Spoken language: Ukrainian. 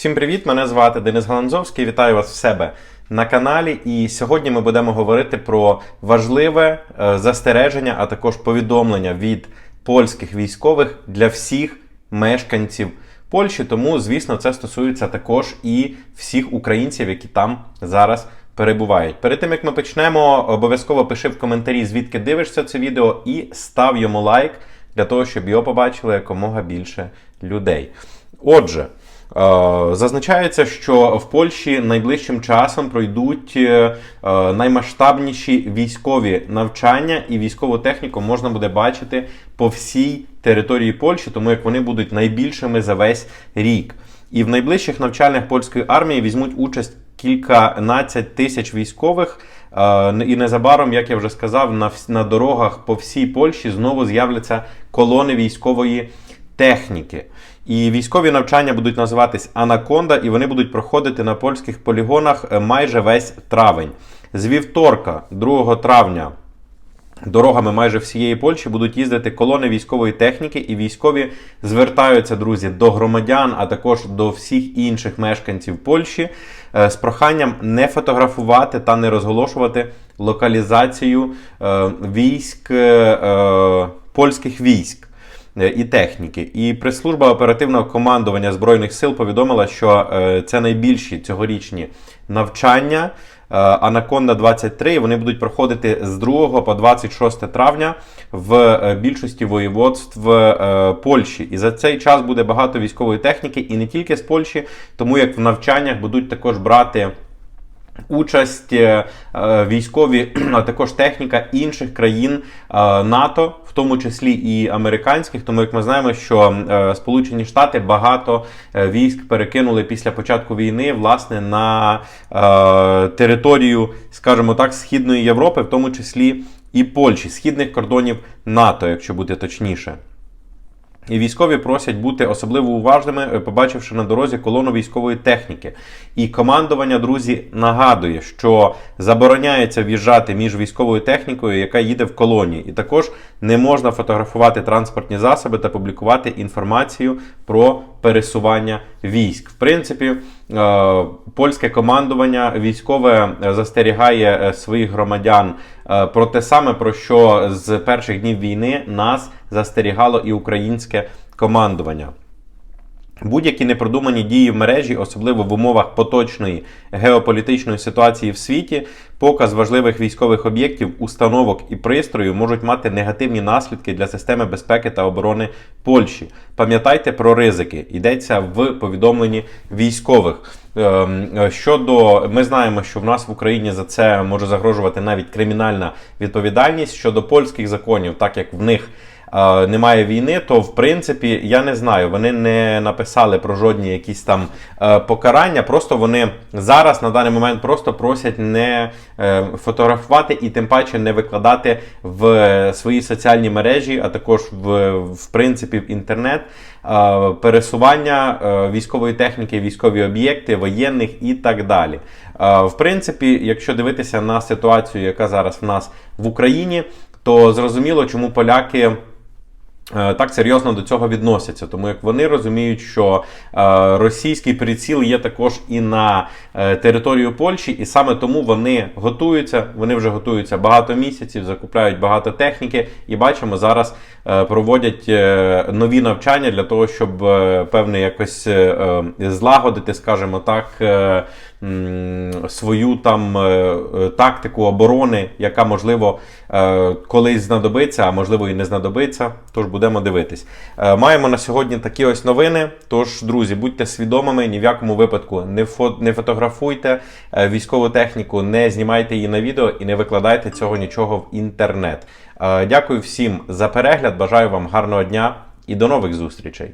Всім привіт! Мене звати Денис Галанзовський. Вітаю вас в себе на каналі. І сьогодні ми будемо говорити про важливе е, застереження, а також повідомлення від польських військових для всіх мешканців Польщі. Тому, звісно, це стосується також і всіх українців, які там зараз перебувають. Перед тим як ми почнемо, обов'язково пиши в коментарі, звідки дивишся це відео, і став йому лайк для того, щоб його побачили якомога більше людей. Отже. Е, Зазначається, що в Польщі найближчим часом пройдуть е, е, наймасштабніші військові навчання, і військову техніку можна буде бачити по всій території Польщі, тому як вони будуть найбільшими за весь рік. І в найближчих навчальних польської армії візьмуть участь кільканадцять тисяч військових. І незабаром, як я вже сказав, на дорогах по всій Польщі знову з'являться колони військової техніки. І військові навчання будуть називатись Анаконда, і вони будуть проходити на польських полігонах е, майже весь травень. З вівторка, 2 травня, дорогами майже всієї Польщі будуть їздити колони військової техніки, і військові звертаються, друзі, до громадян, а також до всіх інших мешканців Польщі е, з проханням не фотографувати та не розголошувати локалізацію е, військ польських військ. Е, І техніки. І прес-служба оперативного командування Збройних сил повідомила, що е, це найбільші цьогорічні навчання е, Анаконда 23. Вони будуть проходити з 2 по 26 травня в більшості воєводств Польщі. І за цей час буде багато військової техніки, і не тільки з Польщі, тому як в навчаннях будуть також брати. Участь е, військові, а також техніка інших країн е, НАТО, в тому числі і американських, тому як ми знаємо, що е, Сполучені Штати багато військ перекинули після початку війни власне на територію, скажімо так, Східної Європи, в тому числі і Польщі, східних кордонів НАТО, якщо бути точніше. І військові просять бути особливо уважними, е, побачивши на дорозі колону військової техніки. І командування, друзі, нагадує, що забороняється в'їжджати між військовою технікою, яка їде в колоні. І також не можна фотографувати транспортні засоби та публікувати інформацію про пересування військ. В принципі, е, польське командування військове е, застерігає е, своїх громадян про те саме, про що з перших днів війни нас застерігало і українське командування. Будь-які непродумані дії в мережі, особливо в умовах поточної геополітичної ситуації в світі, показ важливих військових об'єктів, установок і пристроїв можуть мати негативні наслідки для системи безпеки та оборони Польщі. Пам'ятайте про ризики. Йдеться в повідомленні військових. Ем, Щодо ми знаємо, що в нас в Україні за це може загрожувати навіть кримінальна відповідальність щодо польських законів, так як в них немає війни, то в принципі я не знаю. Вони не написали про жодні якісь там е, покарання. Просто вони зараз на даний момент просто просять не е, фотографувати і тим паче не викладати в свої соціальні мережі, а також в, в принципі в інтернет пересування е, військової техніки, військові об'єкти, воєнних і так далі. В принципі, якщо дивитися на ситуацію, яка зараз в нас в Україні, то зрозуміло, чому поляки. Е, Так серйозно до цього відносяться, тому як вони розуміють, що е, російський приціл є також і на е, територію Польщі, і саме тому вони готуються. Вони вже готуються багато місяців, закупляють багато техніки, і бачимо зараз проводять нові навчання для того, щоб певне якось злагодити, скажімо так, свою там е, е, тактику оборони, яка можливо е, колись знадобиться, а можливо і не знадобиться. Тож будемо дивитись. Маємо на сьогодні такі ось новини. Тож, друзі, будьте свідомими, ні в якому випадку не фо- не фотографуйте військову техніку, не знімайте її на відео і не викладайте цього нічого в інтернет. Дякую всім за перегляд. Бажаю вам гарного дня і до нових зустрічей.